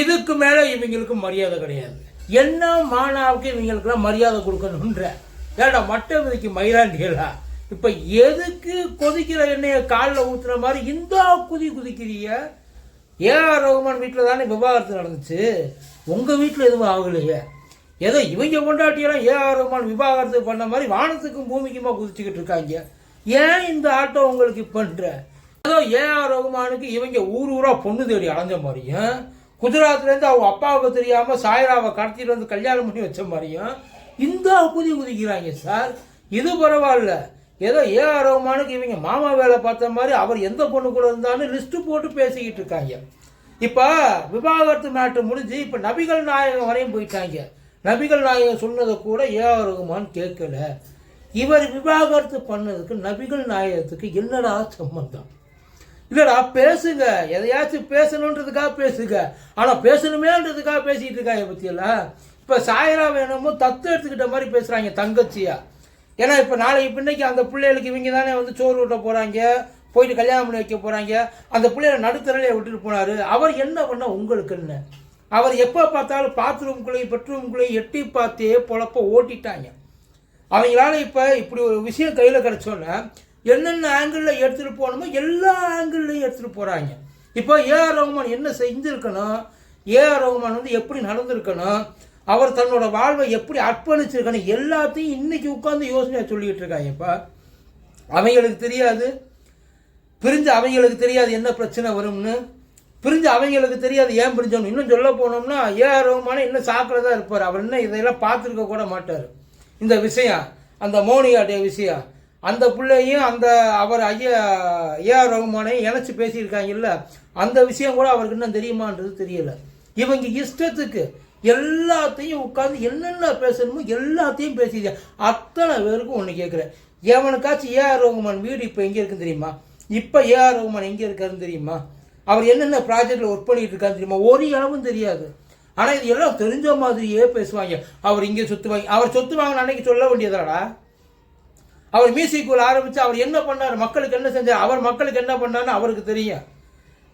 இதுக்கு மேல இவங்களுக்கு மரியாதை கிடையாது. என்ன மானாவுக்கு இவங்களுக்குலாம் மரியாதை கொடுக்கணுன்ற ஏடா மட்டை விதிக்கு மயிலாண்டிகளா? இப்ப எதுக்கு கொதிக்கிற எண்ணெயை காலில் ஊத்துற மாதிரி இந்த குதி குதிக்கிறீங்க ஏஆர் ரகுமான் வீட்டில் தானே விவாகரத்து நடந்துச்சு. உங்கள் வீட்டில் எதுவும் ஆகலையே. ஏதோ இவங்க கொண்டாட்டியெல்லாம் ஏஆர் ரகுமான் விவாகரத்து பண்ண மாதிரி வானத்துக்கும் பூமிக்குமா குதிச்சுக்கிட்டு இருக்காங்க. ஏன் இந்த ஆட்டம் உங்களுக்கு பண்ணுற ஏதோ ஏஆர் ரகுமானுக்கு இவங்க ஊர் ஊராக பொண்ணு தேடி அலைஞ்ச மாதிரியும் குஜராத்லேருந்து அவங்க அப்பாவுக்கு தெரியாமல் சாயராவை கடத்திட்டு வந்து கல்யாணம் பண்ணி வச்ச மாதிரியும் இந்த குதி குதிக்கிறாங்க சார். இது பரவாயில்ல. ஏதோ ஏஆர் ரகுமானுக்கு இவங்க மாமா வேலை பார்த்த மாதிரி அவர் எந்த பொண்ணு கூட இருந்தாலும் லிஸ்ட்டு போட்டு பேசிக்கிட்டு இருக்காங்க. இப்போ விவாகரத்து மேட்டு முடிஞ்சு இப்போ நபிகள் நாயகம் வரையும் போயிட்டாங்க. நபிகள் நாயகம் சொன்னதை கூட ஏஆர் ரகுமான் கேட்கல. இவர் விவாகரத்து பண்ணதுக்கு நபிகள் நாயகத்துக்கு என்னடா சம்பந்தம்? இல்லடா பேசுங்க. எதையாச்சும் பேசணுன்றதுக்காக பேசுங்க. ஆனால் பேசணுமேன்றதுக்காக பேசிகிட்டு இருக்காங்க பற்றியெல்லாம் இப்போ சாயரா வேணுமோ தத்து எடுத்துக்கிட்ட மாதிரி பேசுகிறாங்க தங்கச்சியா. ஏன்னா இப்போ நாளைக்கு பின்னைக்கு அந்த பிள்ளைகளுக்கு இவங்க தானே வந்து சோறு ஊட்ட போகிறாங்க போயிட்டு கல்யாணம் பண்ணி வைக்க போகிறாங்க அந்த பிள்ளைகளை நடுத்தரலையை விட்டுட்டு போனாரு. அவர் என்ன பண்ண உங்களுக்கு என்ன? அவர் எப்போ பார்த்தாலும் பாத்ரூம்குள்ளேயும் பெட்ரூம்குள்ளேயும் எட்டி பார்த்தே பொழப்ப ஓட்டிட்டாங்க. அவங்களால இப்போ இப்படி ஒரு விஷயம் கையில் கிடச்சோன்னே என்னென்ன ஆங்கிளில் எடுத்துகிட்டு போகணுமோ எல்லா ஆங்கிள்லையும் எடுத்துகிட்டு போகிறாங்க இப்போ ஏஆர் ரகுமான் என்ன செஞ்சுருக்கணும் ஏஆர் ரகுமான் வந்து எப்படி நடந்திருக்கணும் அவர் தன்னோட வாழ்வை எப்படி அர்ப்பணிச்சிருக்கணும் எல்லாத்தையும் இன்றைக்கி உட்காந்து யோசனையாக சொல்லிக்கிட்டு இருக்காங்க. இப்போ அவங்களுக்கு தெரியாது. பிரிஞ்சு அவங்களுக்கு தெரியாது என்ன பிரச்சனை வரும்னு. பிரிஞ்சு அவங்களுக்கு தெரியாது ஏன் பிரிஞ்சோம்னு. இன்னும் சொல்ல போனோம்னா ஏஆர் ரகுமான இன்னும் சாக்கிரதா இருப்பார். அவர் இன்னும் இதெல்லாம் பார்த்துருக்க கூட மாட்டார். இந்த விஷயம் அந்த மோனியாடைய விஷயம் அந்த பிள்ளையும் அந்த அவர் ஐயா ஏஆர் ரகுமானையும் இணைச்சி பேசியிருக்காங்கல்ல அந்த விஷயம் கூட அவருக்கு இன்னும் தெரியுமான்றது தெரியல. இவங்க இஷ்டத்துக்கு எல்லாத்தையும் உட்காந்து என்னென்ன பேசணுமோ எல்லாத்தையும் பேசிது அத்தனை பேருக்கும் ஒன்று கேட்குறேன் எவனுக்காச்சும் ஏஆர் ரகுமான் வீடு இப்போ எங்கே இருக்குன்னு தெரியுமா? இப்போ ஏஆர் ரகுமான் எங்கே இருக்காருன்னு தெரியுமா? அவர் என்னென்ன ப்ராஜெக்டில் ஒர்க் பண்ணிட்டு இருக்காருன்னு தெரியுமா? ஒரு அளவும் தெரியாது. ஆனால் இது எல்லாம் தெரிஞ்ச மாதிரியே பேசுவாங்க. அவர் இங்கே சொத்து வாங்கி அவர் சொத்து வாங்கின அன்னைக்கு சொல்ல வேண்டியதாடா அவர் மியூசிக்குள் ஆரம்பித்து அவர் என்ன பண்ணார் மக்களுக்கு என்ன செஞ்சார் அவர் மக்களுக்கு என்ன பண்ணார்னு அவருக்கு தெரியும்.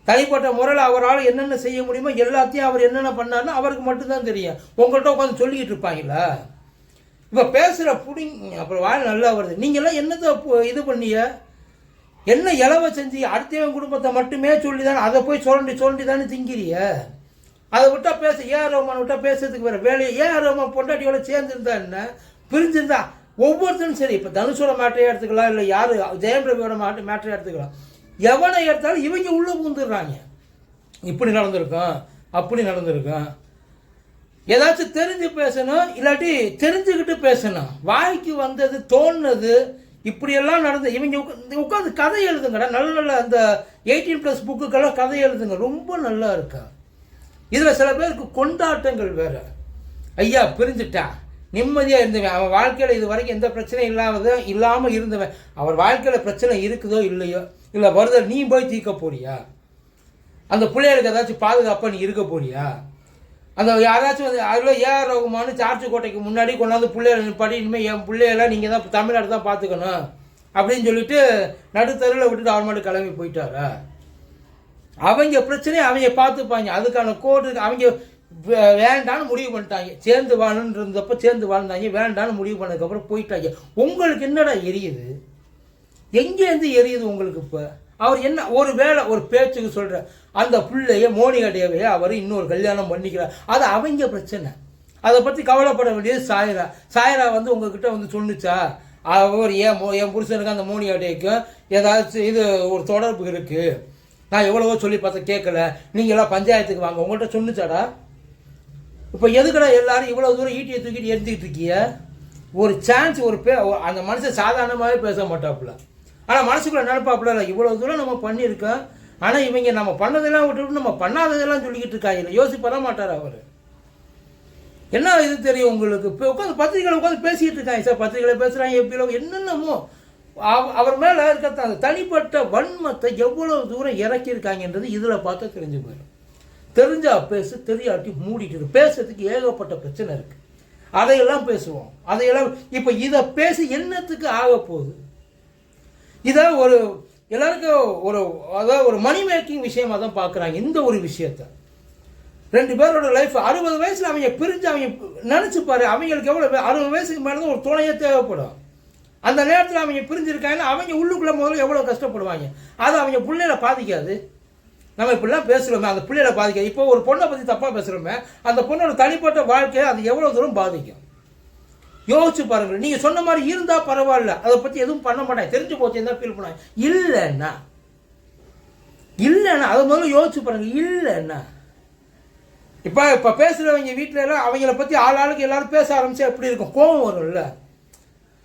தனிப்பட்ட முறையில் அவரால் என்னென்ன செய்ய முடியுமோ எல்லாத்தையும் அவர் என்னென்ன பண்ணார்னு அவருக்கு மட்டும்தான் தெரியும். உங்கள்கிட்ட உட்காந்து சொல்லிக்கிட்டு இருப்பாங்களா இப்போ பேசுகிற புடிங் அப்புறம் வாழ் நல்லா வருது. நீங்கள்லாம் என்னத்தை இது பண்ணிய என்ன இலவை செஞ்சு அடுத்தவன் குடும்பத்தை மட்டுமே சொல்லி தானே அதை போய் சொல்லி சொல்லி தானே திங்கிறிய அதை விட்டால் பேச ஏ ரோமான் விட்டால் பேசுறதுக்கு வேறு வேலையை ஏ ரோமான் பொண்டாட்டியோட சேர்ந்துருந்தா என்ன? பிரிஞ்சிருந்தா ஒவ்வொருத்தரும் சரி இப்போ தனுஷோட மேட்டரை எடுத்துக்கலாம் இல்லை யார் ஜெயம் ரவியோட மாட்டு மேட்டரை எடுத்துக்கலாம். எவனை எடுத்தாலும் இவங்க உள்ளே பூந்துடுறாங்க இப்படி நடந்திருக்கும் அப்படி நடந்திருக்கும். ஏதாச்சும் தெரிஞ்சு பேசணும் இல்லாட்டி தெரிஞ்சுக்கிட்டு பேசணும். வாய்க்கு வந்தது தோணுனது இப்படியெல்லாம் நடந்து இவங்க உட்காந்து கதை எழுதுங்கடா. நல்ல நல்ல அந்த எயிட்டீன் ப்ளஸ் புக்குக்கெல்லாம் கதை எழுதுங்க. ரொம்ப நல்லா இருக்கா. இதில் சில பேருக்கு கொண்டாட்டங்கள் வேறு. ஐயா பிரிஞ்சுட்டான் நிம்மதியாக இருந்தவன். அவன் வாழ்க்கையில் இது வரைக்கும் எந்த பிரச்சனையும் இல்லாத இல்லாமல் இருந்தவன். அவர் வாழ்க்கையில் பிரச்சனை இருக்குதோ இல்லையோ இல்லை வருதல் நீ போய் தீர்க்க போறியா? அந்த பிள்ளைகளுக்கு ஏதாச்சும் பாதுகாப்பாக நீ இருக்க போறியா? அந்த யாராச்சும் வந்து அதில் ஏஆர் ரகுமானு சார்ஜ் கோட்டைக்கு முன்னாடி கொண்டாந்து பிள்ளைகளை நிப்பாடி இனிமேல் என் பிள்ளையெல்லாம் நீங்கள் தான் தமிழ்நாடு தான் பார்த்துக்கணும் அப்படின்னு சொல்லிட்டு நடுத்தருவில் விட்டுட்டு அவர் மட்டும் கிளம்பி போயிட்டாரா? அவங்க பிரச்சனையை அவங்க பார்த்துப்பாங்க. அதுக்கான கோர்ட்டு அவங்க வேண்டான்னு முடிவு பண்ணிட்டாங்க. சேர்ந்து வாழணுன்னு இருந்தப்போ சேர்ந்து வாழ்ந்தாங்க. வேண்டான்னு முடிவு பண்ணதுக்கப்புறம் போயிட்டாங்க. உங்களுக்கு என்னடா எரியுது? எங்கேருந்து எரியுது உங்களுக்கு இப்போ? அவர் என்ன ஒரு வேளை ஒரு பேச்சுக்கு சொல்கிற அந்த பிள்ளைய மோனிகடையவே அவர் இன்னொரு கல்யாணம் பண்ணிக்கிறார். அது அவங்க பிரச்சனை. அதை பற்றி கவலைப்பட வேண்டியது சாயரா. சாயரா வந்து உங்ககிட்ட வந்து சொன்னுச்சா? அவர் ஏன் என் புருஷனுக்கு அந்த மோனிகடைக்கும் ஏதாச்சும் இது ஒரு தொடர்பு இருக்குது நான் எவ்வளவோ சொல்லி பார்த்தேன் கேட்கல. நீங்களாம் பஞ்சாயத்துக்கு வாங்க. உங்கள்கிட்ட சொன்னுச்சாடா? இப்போ எதுக்கடா எல்லாரும் இவ்வளோ தூரம் ஈட்டியை தூக்கிட்டு எடுத்துக்கிட்டு இருக்கீங்க ஒரு சான்ஸ் ஒரு பே அந்த மனுஷன் சாதாரணமாகவே பேச மாட்டாப்புல. ஆனால் மனசுக்குள்ளே நினப்பாப்புல இல்லை இவ்வளோ தூரம் நம்ம பண்ணியிருக்கோம் ஆனால் இவங்க நம்ம பண்ணதெல்லாம் விட்டுவிட்டு நம்ம பண்ணாததெல்லாம் சொல்லிக்கிட்டு இருக்காங்க. யோசிப்பட மாட்டார் அவர். என்ன இது தெரியும் உங்களுக்கு? இப்போ உட்காந்து பத்திரிகையில் உட்காந்து பேசிக்கிட்டு இருக்காங்க. சார் பத்திரிகையில் பேசுகிறாங்க எப்படியோ என்னென்னமோ. அவ- அவர் மேலே இருக்க அந்த தனிப்பட்ட வன்மத்தை எவ்வளோ தூரம் இறக்கியிருக்காங்கன்றது இதில் பார்த்தா தெரிஞ்சு போயிடும் தெரிஞ்சா பேசு தெரியாட்டி மூடிட்டு பேசுறதுக்கு ஏகப்பட்ட பிரச்சனை இருக்கு. அதையெல்லாம் பேசுவோம். அதையெல்லாம் இப்போ இதை பேசி என்னத்துக்கு ஆக போகுது? இதை ஒரு எல்லாருக்கும் ஒரு அதாவது ஒரு மணி மேக்கிங் விஷயமா தான் பார்க்குறாங்க இந்த ஒரு விஷயத்த. ரெண்டு பேரோட லைஃப் அறுபது வயசில் அவங்க பிரிஞ்சு அவங்க நினச்சி பாரு அவங்களுக்கு எவ்வளோ அறுபது வயசுக்கு மேலே தான் ஒரு துணையே தேவைப்படும். அந்த நேரத்தில் அவங்க பிரிஞ்சிருக்காங்கன்னா அவங்க உள்ளுக்குள்ளே முதல்ல எவ்வளோ கஷ்டப்படுவாங்க? அது அவங்க பிள்ளைகளை பாதிக்காது. நம்ம இப்படிலாம் பேசுகிறோமே அந்த பிள்ளைகளை பாதிக்க. இப்போ ஒரு பொண்ணை பற்றி தப்பாக பேசுகிறோமே அந்த பொண்ணோட தனிப்பட்ட வாழ்க்கையை அது எவ்வளோ தூரம் பாதிக்கும்? யோசிச்சு பாருங்கள் நீங்கள் சொன்ன மாதிரி இருந்தால் பரவாயில்ல. அதை பற்றி எதுவும் பண்ண மாட்டாங்க. தெரிஞ்சு போச்சு தான் ஃபீல் பண்ணாங்க இல்லைன்னா. இல்லைண்ணா அதை முதல்ல யோசிச்சு பாருங்க. இல்லைண்ணா இப்போ இப்போ பேசுகிறவங்க வீட்டில எல்லாம் அவங்கள பற்றி ஆள் ஆளுக்கு எல்லாரும் பேச ஆரம்பிச்சா எப்படி இருக்கும்? கோவம் வரும்ல.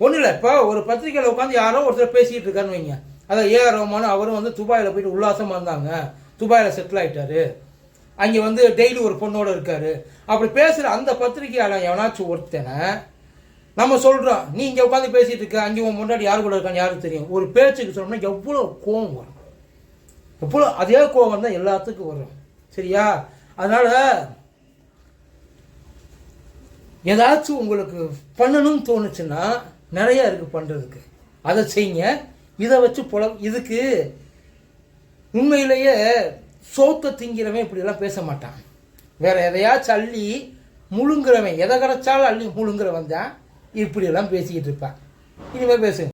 ஒன்றும் இல்லை. இப்போ ஒரு பத்திரிக்கையில் உட்காந்து யாரோ ஒருத்தர் பேசிக்கிட்டு இருக்கான்னு வைங்க. அதை ஏ ரஹ்மான் அவரும் வந்து துபாயில் போயிட்டு உல்லாசமாக இருந்தாங்க. துபாயில் செட்டில் ஆகிட்டாரு அங்கே வந்து டெய்லி ஒரு பொண்ணோட இருக்காரு. அப்படி பேசுகிற அந்த பத்திரிக்கையாளர் எவனாச்சும் ஒருத்தனை நம்ம சொல்கிறோம் நீ இங்கே உட்காந்து பேசிகிட்டு இருக்க அங்கே உன் முன்னாடி யார் கூட இருக்கான்னு யாருக்கு தெரியும்? ஒரு பேச்சுக்கு சொன்னோம்னா எவ்வளோ கோவம் வரும். எவ்வளோ அதே கோவம் தான் எல்லாத்துக்கும் வரும். சரியா? அதனால் ஏதாச்சும் உங்களுக்கு பண்ணணும்னு தோணுச்சுன்னா நிறையா இருக்குது பண்ணுறதுக்கு அதை செய்யுங்க. இதை வச்சு புல இதுக்கு உண்மையிலேயே சோத்தை திங்கிறவன் இப்படியெல்லாம் பேச மாட்டான். வேற எதையாச்சும் அள்ளி முழுங்குறவன் எதை கிடச்சாலும் அள்ளி முழுங்குறவன் தான் இப்படியெல்லாம் பேசிக்கிட்டு இருப்பான். இனிமேல் பேசுங்க.